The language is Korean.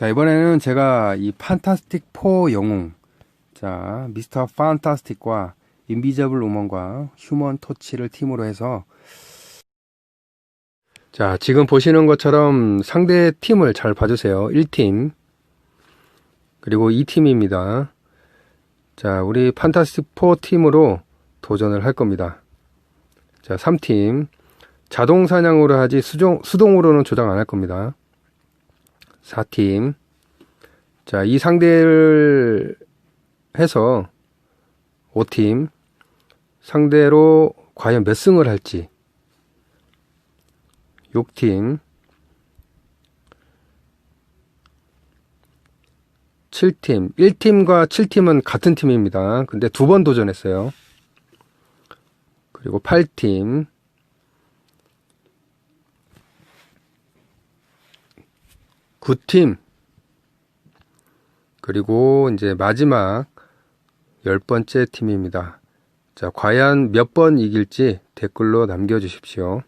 자, 이번에는 제가 이 판타스틱 4 영웅, 자, 미스터 판타스틱과 인비저블 우먼과 휴먼 토치를 팀으로 해서 자, 지금 보시는 것처럼 상대 팀을 잘 봐주세요. 1팀, 그리고 2팀입니다. 자, 우리 판타스틱 4 팀으로 도전을 할 겁니다. 자, 3팀. 자동 사냥으로 하지 수동, 수동으로는 조작 안 할 겁니다. 4팀. 자, 이 상대를 해서 5팀. 상대로 과연 몇 승을 할지. 6팀. 7팀. 1팀과 7팀은 같은 팀입니다. 근데 두 번 도전했어요. 그리고 8팀. 구팀 그리고 이제 마지막 열 번째 팀입니다. 자, 과연 몇 번 이길지 댓글로 남겨주십시오.